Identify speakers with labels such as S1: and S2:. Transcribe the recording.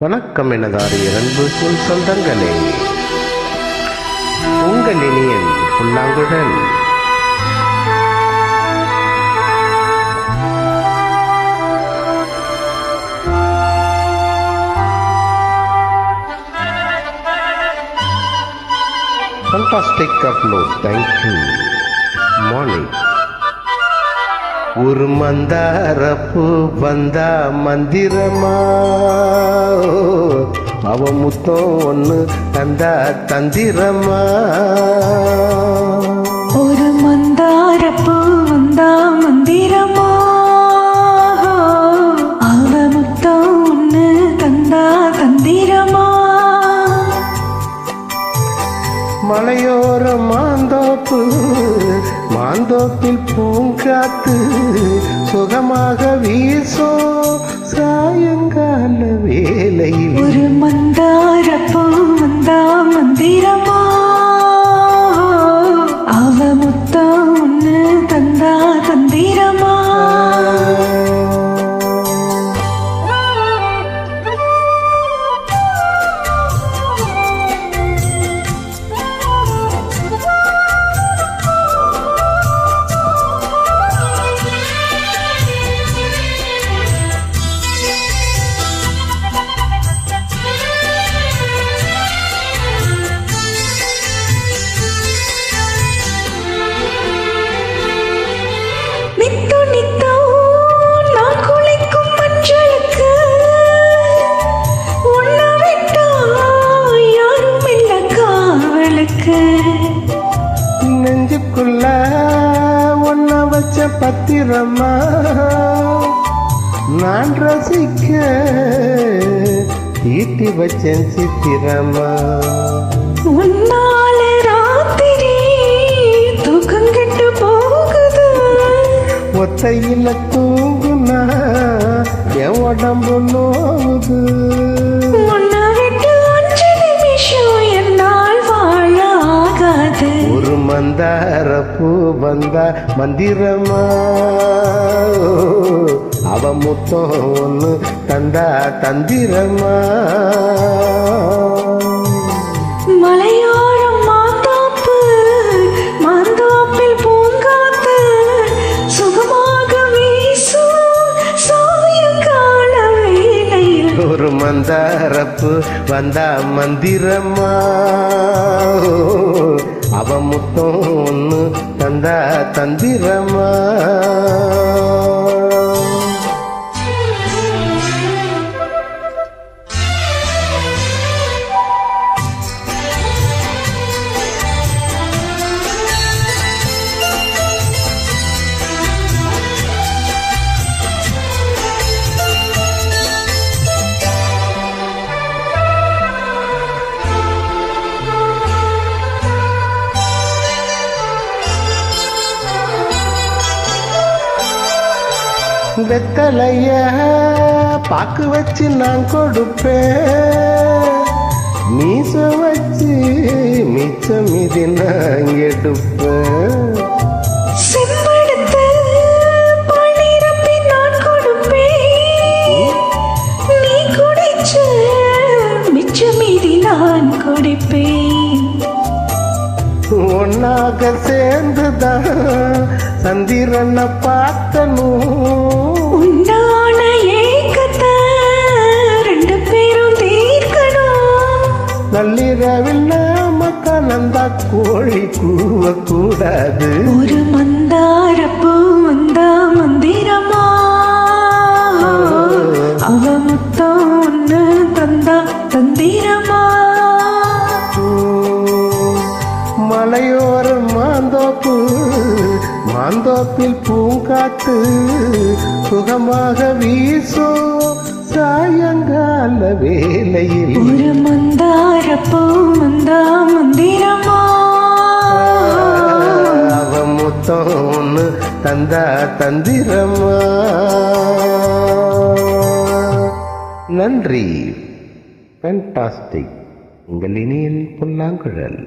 S1: வணக்கம் எனதாரி அன்பு சொல் சொந்தங்களே உங்கள் இனியன் புல்லாங்குழல் Fantastic upload, thank you. Morning. ஒரு மந்தாரப்பு வந்தா மந்திரமா? அவ முத்தம் ஒன்று தந்தா தந்திரமா? மலையோர மாந்தோப்பு மாந்தோப்பில் பூங்காத்து சுகமாக வீசோ சாயங்கால வேளையில்
S2: ஒரு மந்தார பூ மந்தா மந்திரம்
S1: நெஞ்சுக்குள்ள ஒன்ன வச்ச பத்திரமா? நான் ரசிக்க தீட்டி வச்சேன் சித்திரமா?
S2: உன்னால ராத்திரி தூக்கம் கெட்டு போகுது.
S1: ஒத்தையில தூங்குனா என் உடம்பு நோவுது. வந்தா மந்திரமா? அவ முத்தம் ஒண்ணு தந்தா தந்திரமா? ஒரு மந்தாரப்பு வந்தா மந்திரமா? அவ முத்தம் ஒண்ணு தந்திரமா? வெத்தலைய பாக்கு வச்சு நான் கொடுப்பேன். மீச வச்சு மிச்சம் மீதி நான் எடுப்பேன். ஒன்னாக சேர்ந்துதான் சந்திரனை பார்க்கணும் கலந்தா கோழி கூவ கூடாது.
S2: ஒரு மந்தாரப்பூ வந்தா மந்திரமா? அவ முத்தம் ஒண்ணு தந்தா தந்திரமா?
S1: மலையோர மாந்தோப்பு மாந்தோப்பில் பூங்காத்து சுகமாக வீசோ சாயங்கால வேளையில்.
S2: ஒரு மந்தாரப்பூ
S1: தந்திரமா நன்றி. ஃபேண்டாஸ்டிக் உங்கள் இனியின் புல்லாங்குழல்